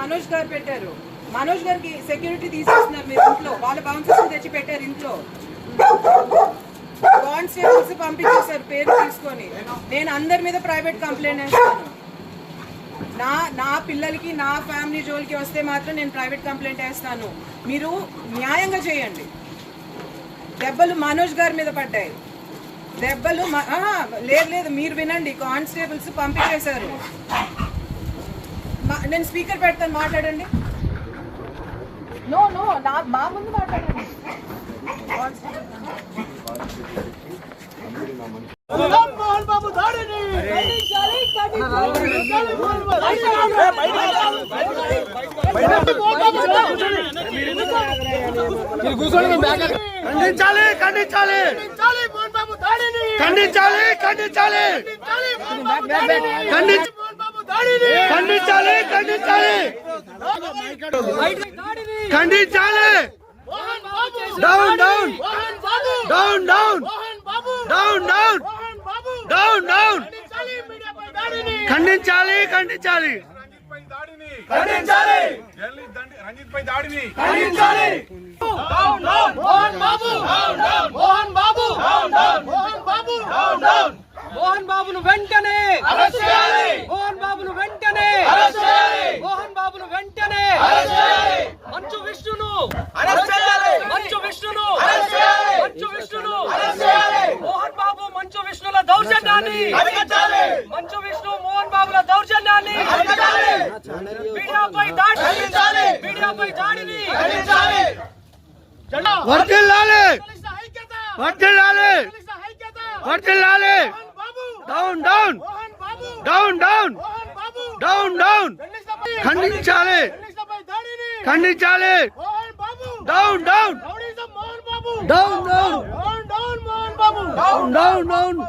మనోజ్ గారు పెట్టారు. మనోజ్ గారికి సెక్యూరిటీ తీసుకొస్తున్నారు మీరు ఇంట్లో వాళ్ళ బౌన్సర్స్ తెచ్చి పెట్టారు ఇంట్లో. కానిస్టేబుల్స్ పంపించేశారు పేరు తీసుకొని. నేను అందరి మీద ప్రైవేట్ కంప్లైంట్ వేస్తాను. నా నా పిల్లలకి నా ఫ్యామిలీ జోలికి వస్తే మాత్రం నేను ప్రైవేట్ కంప్లైంట్ వేస్తాను. మీరు న్యాయంగా చేయండి. దెబ్బలు మనోజ్ గారి మీద పడ్డాయి. దెబ్బలు లేదు లేదు మీరు వినండి. కానిస్టేబుల్స్ పంపించేశారు. నేను స్పీకర్ పెడతాను మాట్లాడండి. నో నో నా మా ముందు మాట్లాడండి. మోహన్ బాబు దాడిని. ఖండించాలి, ఖండించాలి. ఖండించాలి ఖండించాలి ఖండించాలి ఖండించాలి. Mohan Babu down down Mohan Babu down down Mohan Babu down down Mohan Babu down down ఖండించాలి. ఖండించాలి. ఖండించాలి. రంజిత్ పై దాడిని ఖండించాలి జర్నలిస్ట్ దండి- రంజిత్ పై దాడిని ఖండించాలి మోహన్ బాబు మోహన్ బాబు మోహన్ బాబు మోహన్ బాబును వెంటనే దౌర్జన్యాన్ని అరికట్టాలి మంచు విష్ణు మోహన్ బాబుల దౌర్జన్యాన్ని అరికట్టాలి మీడియాపై దాడి ఖండించాలి. మీడియాపై దాడిని ఖండించాలి జెండా వర్ధిల్లాలి పోలీసుల ఐక్యత వర్ధిల్లాలి పోలీసుల ఐక్యత వర్ధిల్లాలి Mohan Babu down down Mohan Babu down down Mohan Babu down down జర్నలిస్టులపై ఖండించాలి జర్నలిస్టులపై దాడిని ఖండించాలి Mohan Babu down down rowdyism Mohan Babu down down down down Mohan Babu down down down